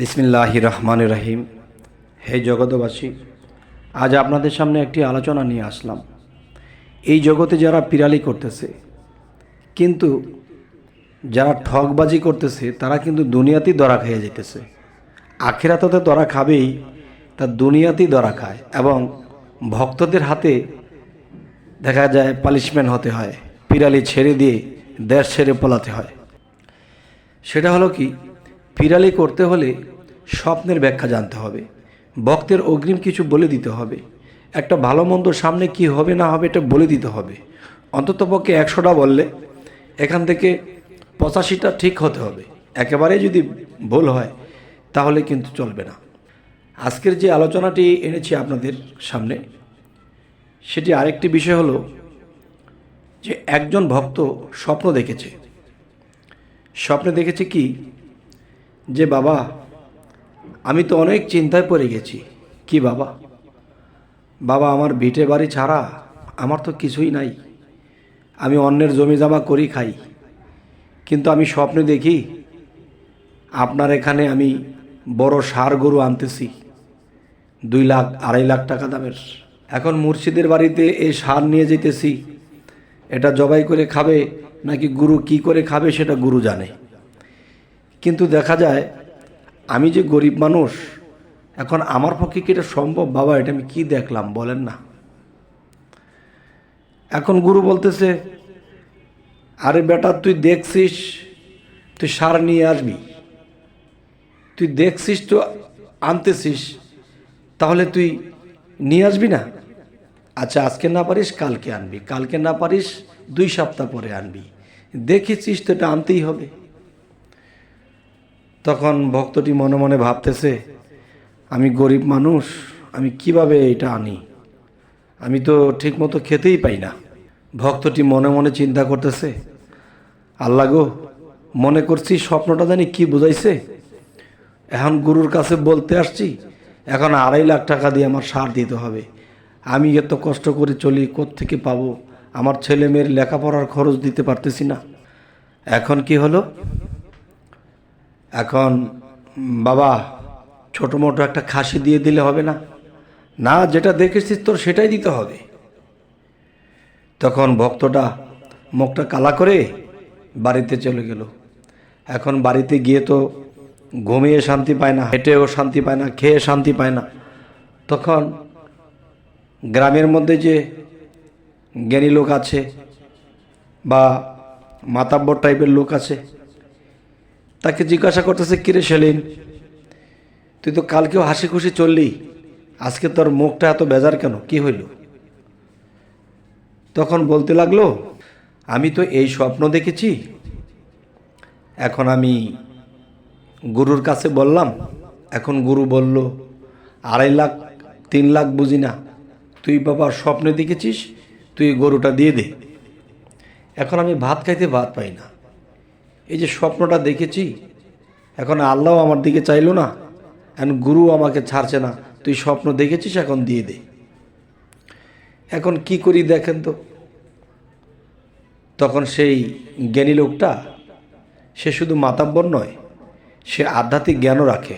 বিসমিল্লাহ রহমান রহিম। হে জগতবাসী আজ আপনাদের সামনে একটি আলোচনা নিয়ে আসলাম। এই জগতে যারা পিরালি করতেছে, কিন্তু যারা ঠকবাজি করতেছে, তারা কিন্তু দুনিয়াতেই দরা খেয়ে যেতেছে আখেরাতে তো দরা খাবেই, তা দুনিয়াতেই দরা খায় এবং ভক্তদের হাতে দেখা যায় পালিশমেন্ট হতে হয়, পিরালি ছেড়ে দিয়ে দেশ ছেড়ে পলাতে হয়। সেটা হলো কি পিরালি করতে হলে স্বপ্নের ব্যাখ্যা জানতে হবে। ভক্তের অগ্রিম কিছু বলে দিতে হবে। একটা ভালো মন্দ সামনে কি হবে না হবে এটা বলে দিতে হবে। অন্ততপক্ষে একশোটা বললে এখান থেকে পঁচাশিটা ঠিক হতে হবে। একেবারে যদি ভুল হয়, তাহলে কিন্তু চলবে না। আজকের যে আলোচনাটি এনেছি আপনাদের সামনে, সেটি আরেকটি বিষয় হলো যে একজন ভক্ত স্বপ্ন দেখেছে। স্বপ্নে দেখেছে কি? যে বাবা, আমি তো অনেক চিন্তায় পড়ে গেছি। কি বাবা? বাবা, আমার ভিটে বাড়ি ছাড়া আমার তো কিছুই নাই। আমি অন্যের জমি জমা করি খাই। কিন্তু আমি স্বপ্নে দেখি, আপনার এখানে আমি বড় সার গরু আনতেছি, দুই লাখ, আড়াই লাখ টাকা দামের। এখন মুর্শিদের বাড়িতে এই সার নিয়ে যেতেছি, এটা জবাই করে খাবে, নাকি গুরু কি করে খাবে সেটা গুরু জানে। কিন্তু দেখা যায়, আমি যে গরিব মানুষ, এখন আমার পক্ষে কি এটা সম্ভব? বাবা, এটা আমি কি দেখলাম? বলেন না। এখন গুরু বলতেছে, আরে বেটা, তুই দেখছিস, তুই সার নিয়ে আসবি। তুই দেখছিস তো, আনতেছিস, তাহলে তুই নিয়ে আসবি না? আচ্ছা আজকে না পারিস, কালকে আনবি। কালকে না পারিস, দুই সপ্তাহ পরে আনবি। দেখেছিস তো, এটা আনতেই হবে। তখন ভক্তটি মনে মনে ভাবতেছে, আমি গরিব মানুষ, আমি কীভাবে এটা আনি? আমি তো ঠিকমতো খেতেই পাই না। ভক্তটি মনে মনে চিন্তা করতেছে, আল্লাহ গো, মনে করছি স্বপ্নটা জানি কি বুঝাইছে? এখন গুরুর কাছে বলতে আসছি, এখন আড়াই লাখ টাকা দিয়ে আমার সার দিতে হবে। আমি এত কষ্ট করে চলি থেকে পাবো? আমার ছেলে মেয়ের লেখাপড়ার খরচ দিতে পারতেছি না। এখন কি হলো? এখন, বাবা, ছোটো মোটো একটা খাসি দিয়ে দিলে হবে না? না, যেটা দেখেছিস তোর সেটাই দিতে হবে। তখন ভক্তটা মুখটা কালা করে বাড়িতে চলে গেল। এখন বাড়িতে গিয়ে তো ঘুমিয়ে শান্তি পায় না, হেঁটেও শান্তি পায় না, খেয়ে শান্তি পায় না। তখন গ্রামের মধ্যে যে জ্ঞানী লোক আছে বা মাতাব্বর টাইপের লোক আছে তাকে জিজ্ঞাসা করতেছে, কিরে সেলিম, তুই তো কালকেও হাসি খুশি চললি, আজকে তোর মুখটা এত বেজার কেন? কি হইল? তখন বলতে লাগল, আমি তো এই স্বপ্ন দেখেছি, এখন আমি গুরুর কাছে বললাম, এখন গুরু বলল, আড়াই লাখ, তিন লাখ বুঝি না, তুই বাবা স্বপ্নে দেখেছিস, তুই গরুটা দিয়ে দে, এখন আমি ভাত খাইতে ভাত পাই না। এই যে স্বপ্নটা দেখেছি, এখন আল্লাহ আমার দিকে চাইলো না, এখন গুরু আমাকে ছাড়ছে না, তুই স্বপ্ন দেখেছিস, এখন দিয়ে দে। এখন কি করি দেখেন তো? তখন সেই জ্ঞানী লোকটা, সে শুধু মাতাব্বর নয়, সে আধ্যাত্মিক জ্ঞানও রাখে।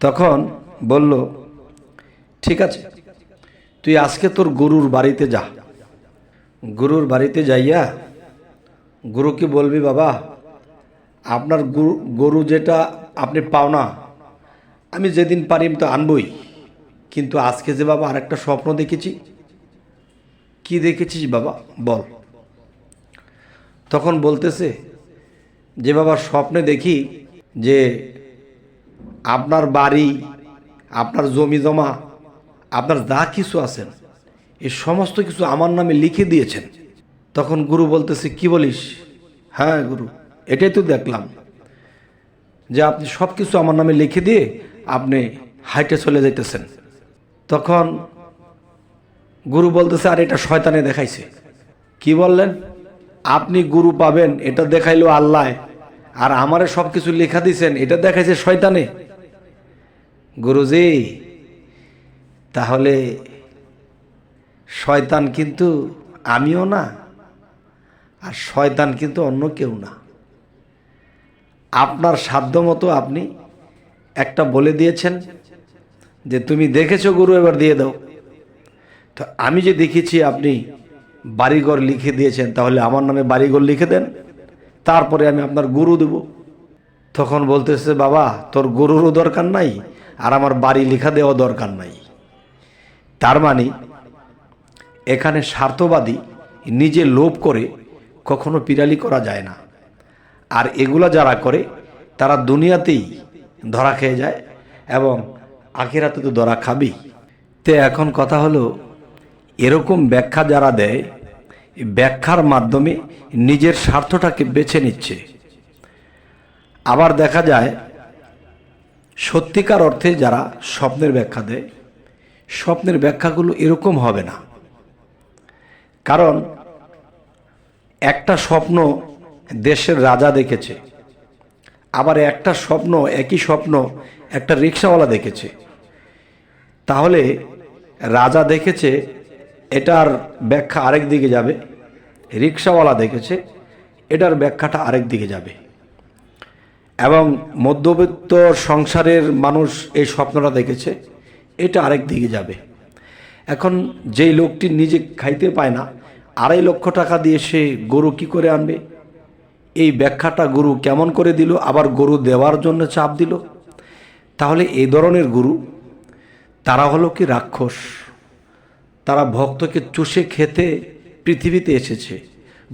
তখন বলল, ঠিক আছে, তুই আজকে তোর গরুর বাড়িতে যা। গরুর বাড়িতে যাইয়া গুরুকে বলবি বাবা? আপনার গরু গরু যেটা আপনি পাও না, আমি যেদিন পারি তো আনবই। কিন্তু আজকে যে বাবা আরেকটা স্বপ্ন দেখেছি। কি দেখেছিস বাবা? বল। তখন বলতেছে, যে বাবা স্বপ্নে দেখি যে আপনার বাড়ি, আপনার জমি জমা, আপনার যা কিছু আছেন এই সমস্ত কিছু আমার নামে লিখে দিয়েছেন। তখন গুরু বলতেছে, কি বলিস? হ্যাঁ গুরু, এটাই তো দেখলাম যে আপনি সব কিছু আমার নামে লিখে দিয়ে আপনি হাইটে চলে যাইতেছেন। তখন গুরু বলতেছে, আর এটা শয়তানে দেখাইছে। কি বললেন? আপনি গুরু পাবেন, এটা দেখাইলো আল্লাহ। আর আমারে সব কিছু লেখা দিছেন, এটা দেখাইছে শয়তানে। গুরুজি তাহলে শয়তান কিন্তু আমিও না আর শয়তান কিন্তু অন্য কেউ না। আপনার সাধ্য মতো আপনি একটা বলে দিয়েছেন যে তুমি দেখেছ গুরু, এবার দিয়ে দাও। তো আমি যে দেখেছি আপনি বাড়িঘর লিখে দিয়েছেন, তাহলে আমার নামে বাড়িঘর লিখে দেন, তারপরে আমি আপনার গুরু দেব। তখন বলতেছে, বাবা, তোর গরুরও দরকার নাই, আর আমার বাড়ি লেখা দেওয়া দরকার নাই। তার মানে এখানে স্বার্থবাদী নিজে লোভ করে কখনো পিরালি করা যায় না। আর এগুলা যারা করে, তারা দুনিয়াতেই ধরা খেয়ে যায় এবং আখেরাতে তো ধরা খাবেই। তে এখন কথা হলো, এরকম ব্যাখ্যা যারা দেয় ব্যাখ্যার মাধ্যমে নিজের স্বার্থটাকে বেছে নিচ্ছে। আবার দেখা যায়, সত্যিকার অর্থে যারা স্বপ্নের ব্যাখ্যা দেয়, স্বপ্নের ব্যাখ্যাগুলো এরকম হবে না। কারণ একটা স্বপ্ন দেশের রাজা দেখেছে, আবার একটা স্বপ্ন, একই স্বপ্ন একটা রিক্সাওয়ালা দেখেছে। তাহলে রাজা দেখেছে, এটার ব্যাখ্যা আরেক দিকে যাবে, রিক্সাওয়ালা দেখেছে, এটার ব্যাখ্যাটা আরেক দিকে যাবে। এবং মধ্যবিত্ত সংসারের মানুষ এই স্বপ্নটা দেখেছে, এটা আরেক দিকে যাবে। এখন যেই লোকটি নিজে খাইতে পায় না আড়াই লক্ষ টাকা দিয়ে সে গরু কি করে আনবে? এই ব্যাখ্যাটা গরু কেমন করে দিল? আবার গরু দেওয়ার জন্য চাপ দিল? তাহলে এই ধরনের গুরু, তারা হলো কি রাক্ষস? তারা ভক্তকে চুষে খেতে পৃথিবীতে এসেছে।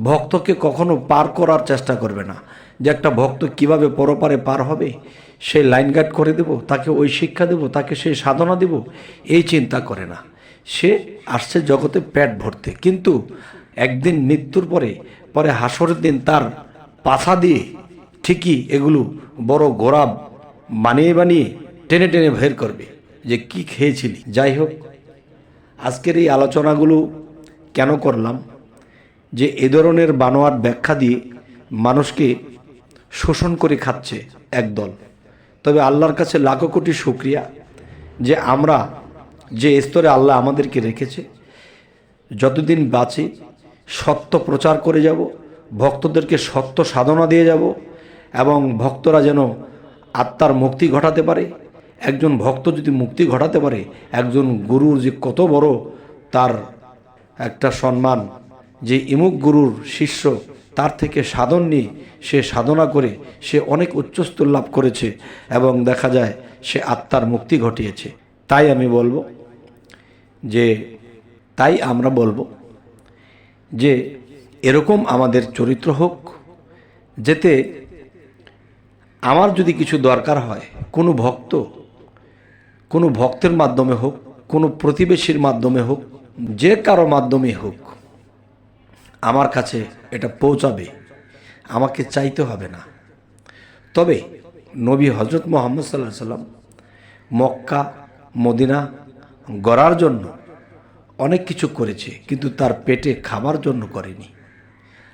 ভক্তকে কখনো পার করার চেষ্টা করবে না। যে একটা ভক্ত কীভাবে পরপারে পার হবে, সে লাইন গার্ড করে দেব, তাকে ওই শিক্ষা দেব, তাকে সেই সাধনা দেব, এই চিন্তা করে না। সে আসছে জগতে পেট ভরতে। কিন্তু একদিন মৃত্যুর পরে পরে হাসরের দিন তার পাছা দিয়ে ঠিকই এগুলো বড় গোড়া বানিয়ে বানিয়ে টেনে টেনে বের করবে যে কি খেয়েছিলি। যাই হোক, আজকের এই আলোচনাগুলো কেন করলাম? যে এ ধরনের বানোয়াট ব্যাখ্যা দিয়ে মানুষকে শোষণ করে খাচ্ছে একদল। তবে আল্লাহর কাছে লাখো কোটি শুক্রিয়া যে আমরা যে স্তরে আল্লাহ আমাদেরকে রেখেছে, যতদিন বাঁচি, সত্য প্রচার করে যাব, ভক্তদেরকে সত্য সাধনা দিয়ে যাব এবং ভক্তরা যেন আত্মার মুক্তি ঘটাতে পারে। একজন ভক্ত যদি মুক্তি ঘটাতে পারে, একজন গুরুর যে কত বড় তার একটা সম্মান, যে ইমুক গুরুর শিষ্য তার থেকে সাধন নিয়ে সে সাধনা করে সে অনেক উচ্চস্তর লাভ করেছে এবং দেখা যায় সে আত্মার মুক্তি ঘটিয়েছে। তাই আমি বলব যে তাই আমরা বলব যে এরকম আমাদের চরিত্র হোক, যেতে আমার যদি কিছু দরকার হয়, কোনো ভক্ত, কোনো ভক্তের মাধ্যমে হোক, কোনো প্রতিবেশীর মাধ্যমে হোক, যে কারও মাধ্যমে হোক, আমার কাছে এটা পৌঁছাবে, আমাকে চাইতে হবে না। তবে নবী হজরত মোহাম্মদ সাল্লাহ সাল্লাম মক্কা, মদিনা গড়ার জন্য অনেক কিছু করেছে, কিন্তু তার পেটে খাবার জন্য করেনি।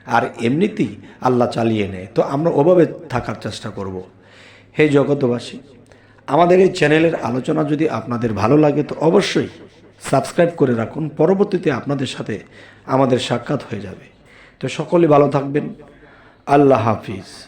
আর এমনিতেই আল্লাহ চালিয়ে নেয়। তো আমরা ওভাবে থাকার চেষ্টা করব। হে জগতবাসী আমাদের এই চ্যানেলের আলোচনা যদি আপনাদের ভালো লাগে, তো অবশ্যই সাবস্ক্রাইব করে রাখুন। পরবর্তীতে আপনাদের সাথে আমাদের সাক্ষাৎ হয়ে যাবে। তো সকলে ভালো থাকবেন। আল্লাহ হাফিজ।